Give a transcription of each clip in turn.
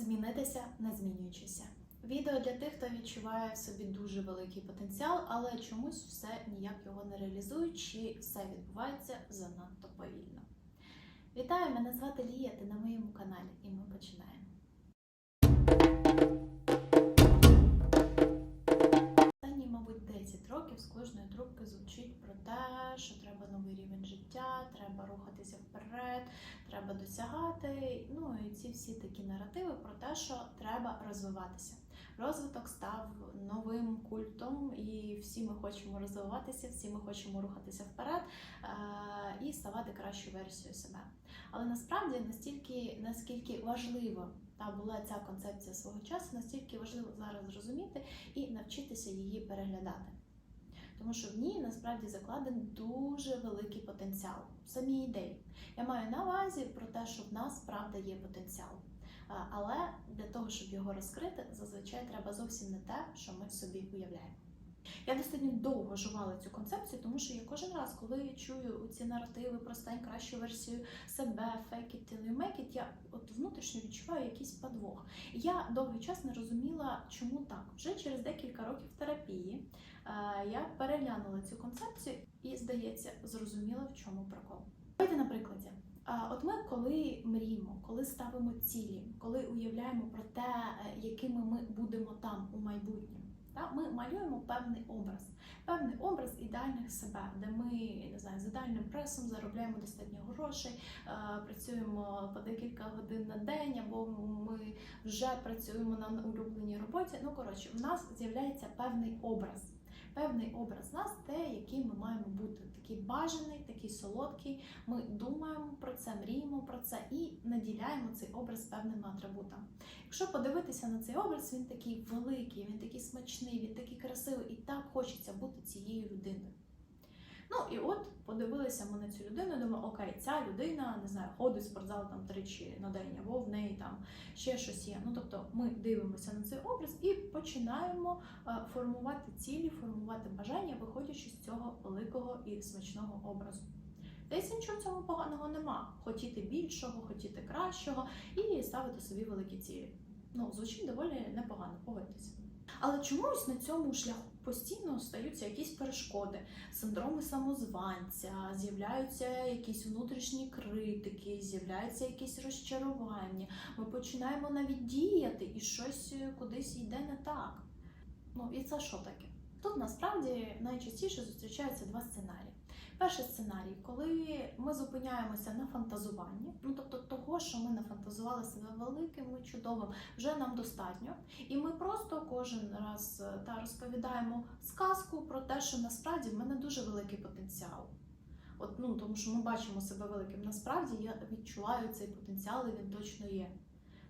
змінитися, не змінюючися. Відео для тих, хто відчуває в собі дуже великий потенціал, але чомусь все ніяк його не реалізує, чи все відбувається занадто повільно. Вітаю, мене звати Лія, ти на моєму каналі, і ми починаємо. Останні, мабуть, 10 років з кожної трубки звучить про те, що треба новий рівень життя, треба рухатися вперед, треба досягати. Ну і ці всі такі наративи про те, що треба розвиватися. Розвиток став новим культом, і всі ми хочемо розвиватися, всі ми хочемо рухатися вперед е- і ставати кращою версією себе. Але насправді настільки наскільки важливо та була ця концепція свого часу, настільки важливо зараз зрозуміти і навчитися її переглядати. Тому що в ній насправді закладений дуже великий потенціал, самі ідеї. Я маю на увазі про те, що в нас правда є потенціал. Але для того, щоб його розкрити, зазвичай треба зовсім не те, що ми собі уявляємо. Я достатньо довго жувала цю концепцію, тому що я кожен раз, коли чую ці наративи про стань кращу версію себе, you make it, я от внутрішньо відчуваю якийсь подвох. Я довгий час не розуміла, чому так. Вже через декілька років терапії е, я переглянула цю концепцію і, здається, зрозуміла, в чому прикол. Давайте на прикладі. От ми, коли мріємо, коли ставимо цілі, коли уявляємо про те, е, якими ми будемо там у майбутньому, ми малюємо певний образ, певний образ ідеальних себе, де ми не знаю, з ідеальним пресом заробляємо достатньо грошей, е, працюємо по декілька годин на день, або ми вже працюємо на улюбленій роботі. Ну коротше, в нас з'являється певний образ. Певний образ нас, те, який ми маємо бути, такий бажаний, такий солодкий. Ми думаємо про це, мріємо про це і наділяємо цей образ певними атрибутами. Якщо подивитися на цей образ, він такий великий, він такий смачний, він такий красивий, і так хочеться бути цією людиною. Ну і от подивилися ми на цю людину, думаю, окей, ця людина не знаю, ходить в спортзал там тричі на день, або в неї там ще щось є. Ну тобто ми дивимося на цей образ і починаємо е, формувати цілі, формувати бажання, виходячи з цього великого і смачного образу. Десь нічого в цьому поганого нема. Хотіти більшого, хотіти кращого і ставити собі великі цілі. Ну, звучить доволі непогано, погодьтеся. Але чомусь на цьому шляху постійно стаються якісь перешкоди, синдроми самозванця, з'являються якісь внутрішні критики, з'являються якісь розчарування. Ми починаємо навіть діяти, і щось кудись йде не так. Ну і це що таке? Тут насправді найчастіше зустрічаються два сценарії. Перший сценарій, коли ми зупиняємося на фантазуванні, ну тобто того, що ми нафантазували себе великим і чудовим, вже нам достатньо, і ми просто кожен раз е, та розповідаємо сказку про те, що насправді в мене дуже великий потенціал. От, ну, тому що ми бачимо себе великим. Насправді я відчуваю цей потенціал, і він точно є.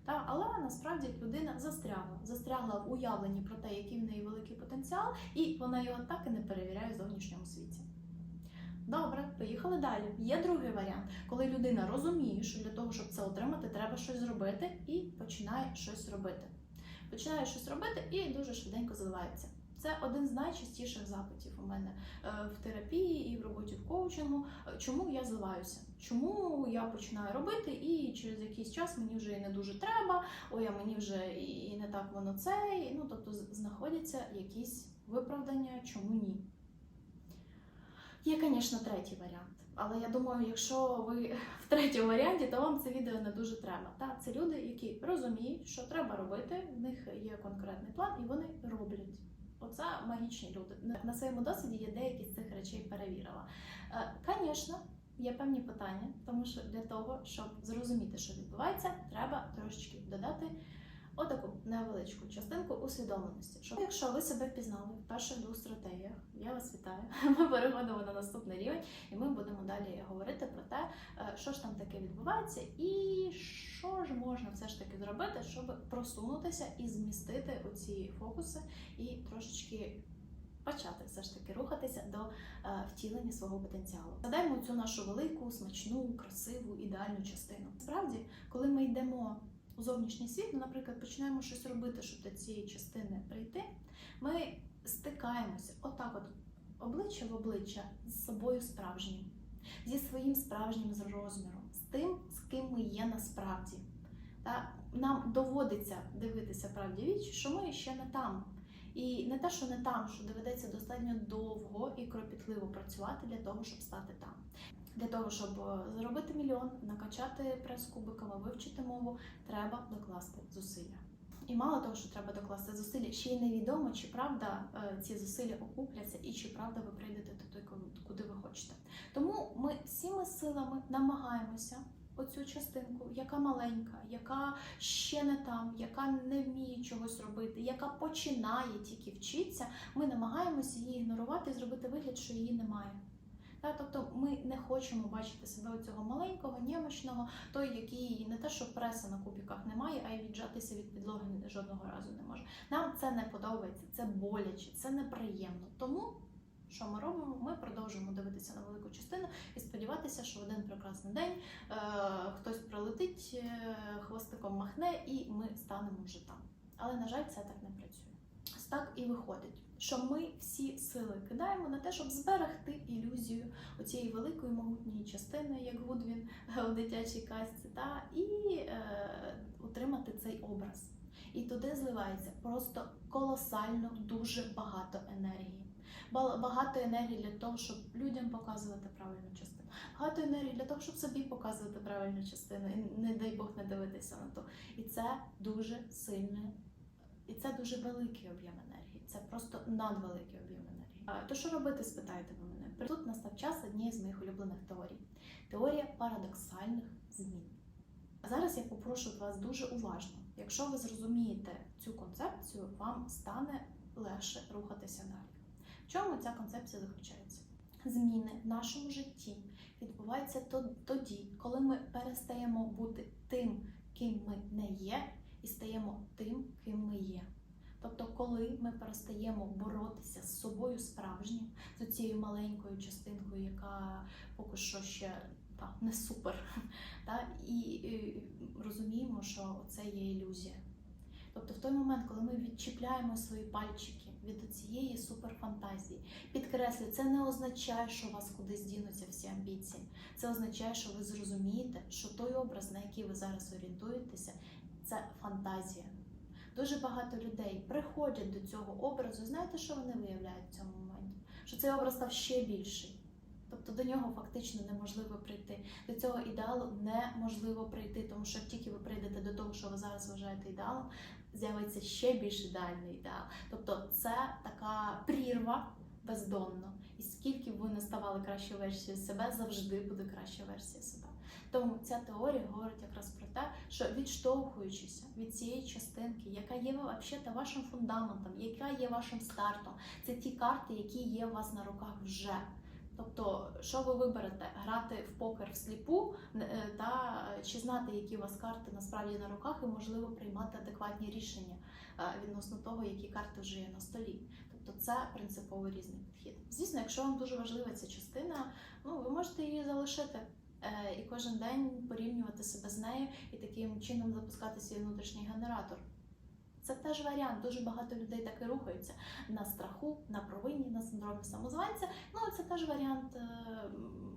Та, але насправді людина застрягла, застрягла в уявленні про те, який в неї великий потенціал, і вона його так і не перевіряє в зовнішньому світі. Добре, поїхали далі. Є другий варіант, коли людина розуміє, що для того, щоб це отримати, треба щось зробити, і починає щось робити. Починає щось робити і дуже швиденько заливається. Це один з найчастіших запитів у мене е, в терапії і в роботі в коучингу. Е, Чому я зливаюся? Чому я починаю робити, і через якийсь час мені вже і не дуже треба, ой, а мені вже і не так воно це. Ну тобто знаходяться якісь виправдання, чому ні. Є, звісно, третій варіант. Але я думаю, якщо ви в третьому варіанті, то вам це відео не дуже треба. Та це люди, які розуміють, що треба робити, в них є конкретний план, і вони роблять. Оце магічні люди. На своєму досвіді я деякі з цих речей перевірила. Звісно, є певні питання, тому що для того, щоб зрозуміти, що відбувається, треба трошечки додати отаку невеличку частинку усвідомленості. Що якщо ви себе впізнали в перших двох стратегіях, я вас вітаю. Ми переходимо на наступний рівень, і ми будемо далі говорити про те, е, що ж там таке відбувається, і що ж можна все ж таки зробити, щоб просунутися і змістити оці фокуси і трошечки. Почати все ж таки рухатися до е, втілення свого потенціалу. Згадаємо цю нашу велику, смачну, красиву, ідеальну частину. Справді, коли ми йдемо у зовнішній світ, ну, наприклад, починаємо щось робити, щоб до цієї частини прийти, ми стикаємося отак, от обличчя в обличчя з собою справжнім, зі своїм справжнім розміром, з тим, з ким ми є насправді. Та нам доводиться дивитися правді в вічі, що ми ще не там. І не те, що не там, що доведеться достатньо довго і кропітливо працювати для того, щоб стати там. Для того, щоб е, заробити мільйон, накачати прес кубиками, вивчити мову, треба докласти зусилля. І мало того, що треба докласти зусилля, ще й невідомо, чи правда е, ці зусилля окупляться і чи правда ви прийдете туди, куди ви хочете. Тому ми всіми силами намагаємося оцю частинку, яка маленька, яка ще не там, яка не вміє чогось робити, яка починає тільки вчитися, ми намагаємося її ігнорувати і зробити вигляд, що її немає. Тобто ми не хочемо бачити себе цього маленького, немощного, той, який не те, що преса на кубіках немає, а й віджатися від підлоги жодного разу не може. Нам це не подобається, це боляче, це неприємно. Тому що ми робимо? Ми продовжуємо дивитися на велику частину і сподіватися, що в один прекрасний день е, хтось прилетить, е, хвостиком махне, і ми станемо вже там. Але на жаль, це так не працює. Так і виходить, що ми всі сили кидаємо на те, щоб зберегти ілюзію оцієї великої могутньої частини, як Гудвін у дитячій казці, та і е, утримати цей образ. І туди зливається просто колосально дуже багато енергії. Багато енергії для того, щоб людям показувати правильну частину. Багато енергії для того, щоб собі показувати правильну частину, і не дай Бог не дивитися на то. І це дуже сильне, і це дуже великий об'єм енергії. Це просто надвеликий об'єм енергії. То що робити, спитаєте ви мене? Тут настав час однієї з моїх улюблених теорій. Теорія парадоксальних змін. А зараз я попрошу вас дуже уважно. Якщо ви зрозумієте цю концепцію, вам стане легше рухатися далі. В чому ця концепція заключається? Зміни в нашому житті відбуваються тоді, коли ми перестаємо бути тим, ким ми не є, і стаємо тим, ким ми є. Тобто, коли ми перестаємо боротися з собою справжнім, з цією маленькою частинкою, яка поки що ще та, не супер, та, і, і розуміємо, що це є ілюзія. Тобто, в той момент, коли ми відчіпляємо свої пальчики від цієї суперфантазії, підкреслюю, це не означає, що у вас кудись дінуться всі амбіції. Це означає, що ви зрозумієте, що той образ, на який ви зараз орієнтуєтеся, це фантазія. Дуже багато людей приходять до цього образу. Знаєте, що вони виявляють в цьому моменті? Що цей образ став ще більший. Тобто до нього фактично неможливо прийти. До цього ідеалу неможливо прийти, тому що тільки ви прийдете до того, що ви зараз вважаєте ідеалом, з'явиться ще більш ідеальний ідеал. Тобто це така прірва бездонно. І скільки б ви не ставали кращою версією себе, завжди буде краща версія себе. Тому ця теорія говорить якраз про те, що відштовхуючися від цієї частинки, яка є взагалі вашим фундаментом, яка є вашим стартом, це ті карти, які є у вас на руках вже. Тобто, що ви виберете? Грати в покер всліпу е, та чи знати, які у вас карти насправді на руках, і можливо приймати адекватні рішення е, відносно того, які карти вже є на столі. Тобто це принципово різний підхід. Звісно, якщо вам дуже важлива ця частина, ну ви можете її залишити е, і кожен день порівнювати себе з нею і таким чином запускати свій внутрішній генератор. Це теж варіант. Дуже багато людей так і рухаються на страху, на провині, на синдромі самозванця. Ну це теж варіант е,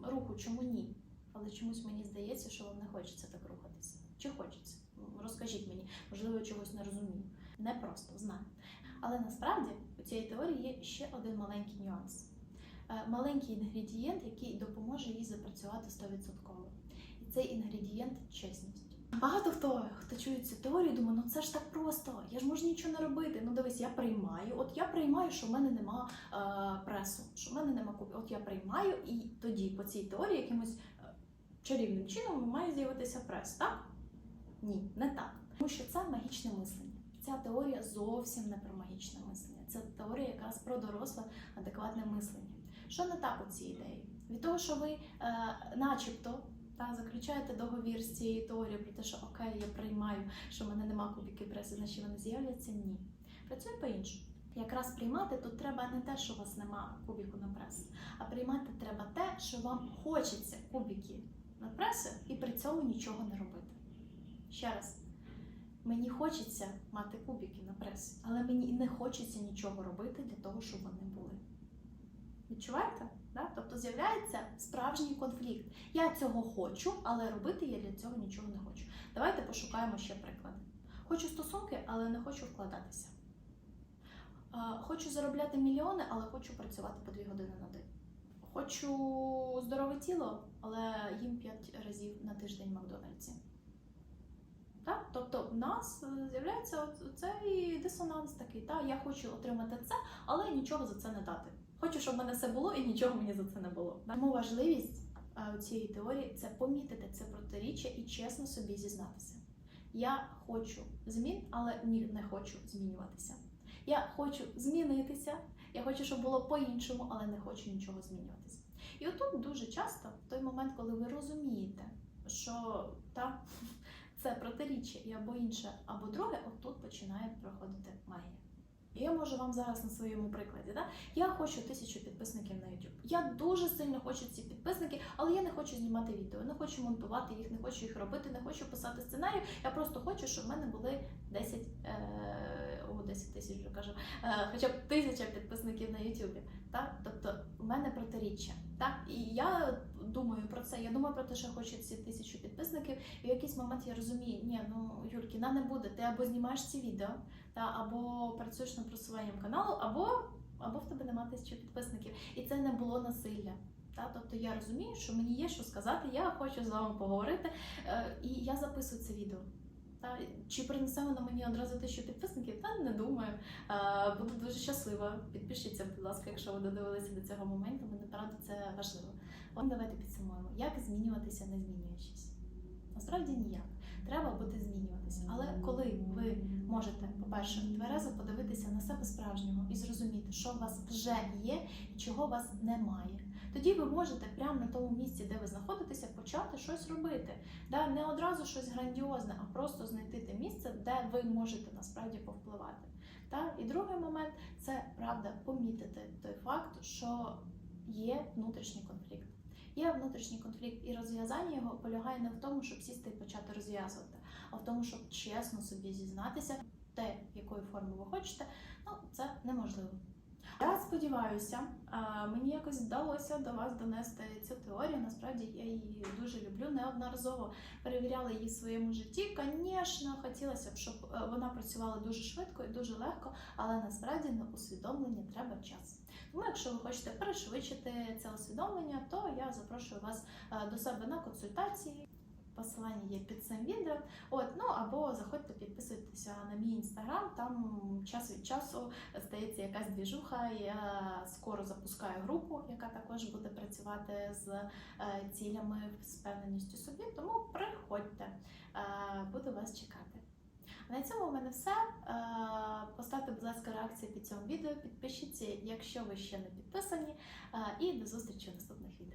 руху. Чому ні? Але чомусь мені здається, що вам не хочеться так рухатися. Чи хочеться? Розкажіть мені, можливо, чогось не розумію. Не просто знаю. Але насправді у цієї теорії є ще один маленький нюанс. Е, Маленький інгредієнт, який допоможе їй запрацювати 100%. І цей інгредієнт чесність. Багато хто, хто чує цю теорію, думає, ну це ж так просто, я ж можу нічого не робити. Ну дивись, я приймаю. От я приймаю, що в мене нема е, пресу, що в мене нема купів. От я приймаю, і тоді по цій теорії якимось е, чарівним чином має з'явитися прес, так? Ні, не так. Тому що це магічне мислення. Ця теорія зовсім не про магічне мислення. Це теорія якраз про доросле адекватне мислення. Що не так у цій ідеї? Від того, що ви, е, начебто, та заключаєте договір з цією теорією про те, що окей, я приймаю, що в мене нема кубіків преси, значить вони з'являться. Ні. Працює по-іншому. Якраз приймати тут треба не те, що у вас нема кубіку на прес, а приймати треба те, що вам хочеться кубіки на преси і при цьому нічого не робити. Ще раз, мені хочеться мати кубіки на пресі, але мені не хочеться нічого робити для того, щоб вони були. Відчуваєте? Да? Тобто з'являється справжній конфлікт. Я цього хочу, але робити я для цього нічого не хочу. Давайте пошукаємо ще приклади. Хочу стосунки, але не хочу вкладатися. Хочу заробляти мільйони, але хочу працювати по дві години на день. Хочу здорове тіло, але їм 5 разів на тиждень в Макдональдсі. Так? Тобто в нас е, з'являється цей дисонанс такий. Та? Я хочу отримати це, але нічого за це не дати. Хочу, щоб в мене все було і нічого мені за це не було. Тому важливість цієї теорії це помітити це протиріччя і чесно собі зізнатися. Я хочу змін, але ні, не хочу змінюватися. Я хочу змінитися, я хочу, щоб було по-іншому, але не хочу нічого змінюватися. І отут дуже часто, в той момент, коли ви розумієте, що та, це протиріччя і або інше, або друге, отут починає проходити магія. І я можу вам зараз на своєму прикладі. Да? Я хочу тисячу підписників на YouTube. Я дуже сильно хочу ці підписники, але я не хочу знімати відео, не хочу монтувати їх, не хочу їх робити, не хочу писати сценарій. Я просто хочу, щоб в мене були 10, е, о, 10 тисяч кажу, е, хоча б тисяча підписників на YouTube. Да? Тобто в мене протиріччя. Так? І я думаю про це. Я думаю про те, що хочу ці тисячу підписників, і в якийсь момент я розумію, ні, ну Юлькіна не буде. Ти або знімаєш ці відео, та або працюєш над просуванням каналу, або, або в тебе немає тисячі підписників. І це не було насилля. Та? Тобто я розумію, що мені є що сказати, я хочу з вами поговорити, е, і я записую це відео. Та? Чи принесе воно мені одразу тисячу підписників? Та не думаю. Е, Буду дуже щаслива. Підпишіться, будь ласка, якщо ви додивилися до цього моменту, мені правда це важливо. От давайте підсумуємо, як змінюватися, не змінюючись. Насправді ніяк. Треба буде змінюватися. Але коли ви можете, по-перше, тверезо подивитися на себе справжнього і зрозуміти, що у вас вже є і чого у вас немає. Тоді ви можете прямо на тому місці, де ви знаходитеся, почати щось робити. Да? Не одразу щось грандіозне, а просто знайти те місце, де ви можете насправді повпливати. Та? І другий момент це правда помітити той факт, що є внутрішній конфлікт. Є внутрішній конфлікт, і розв'язання його полягає не в тому, щоб сісти і почати розв'язувати, а в тому, щоб чесно собі зізнатися, те, якої форми ви хочете, ну це неможливо. Я сподіваюся, мені якось вдалося до вас донести цю теорію. Насправді я її дуже люблю. Неодноразово перевіряла її в своєму житті. Звісно, хотілося б, щоб е, вона працювала дуже швидко і дуже легко, але насправді на усвідомлення треба час. Тому, якщо ви хочете перешвидшити це усвідомлення, то я запрошую вас е, до себе на консультації. Посилання є під цим відео. От, ну або заходьте, підписуйтеся на мій інстаграм. Там час від часу стається якась двіжуха. Я скоро запускаю групу, яка також буде працювати з е, цілями, з впевненістю собі. Тому приходьте, е, буду вас чекати. На цьому в мене все. Е, Поставте, будь ласка, реакцію під цьому відео. Підпишіться, якщо ви ще не підписані. І до зустрічі в наступних відео.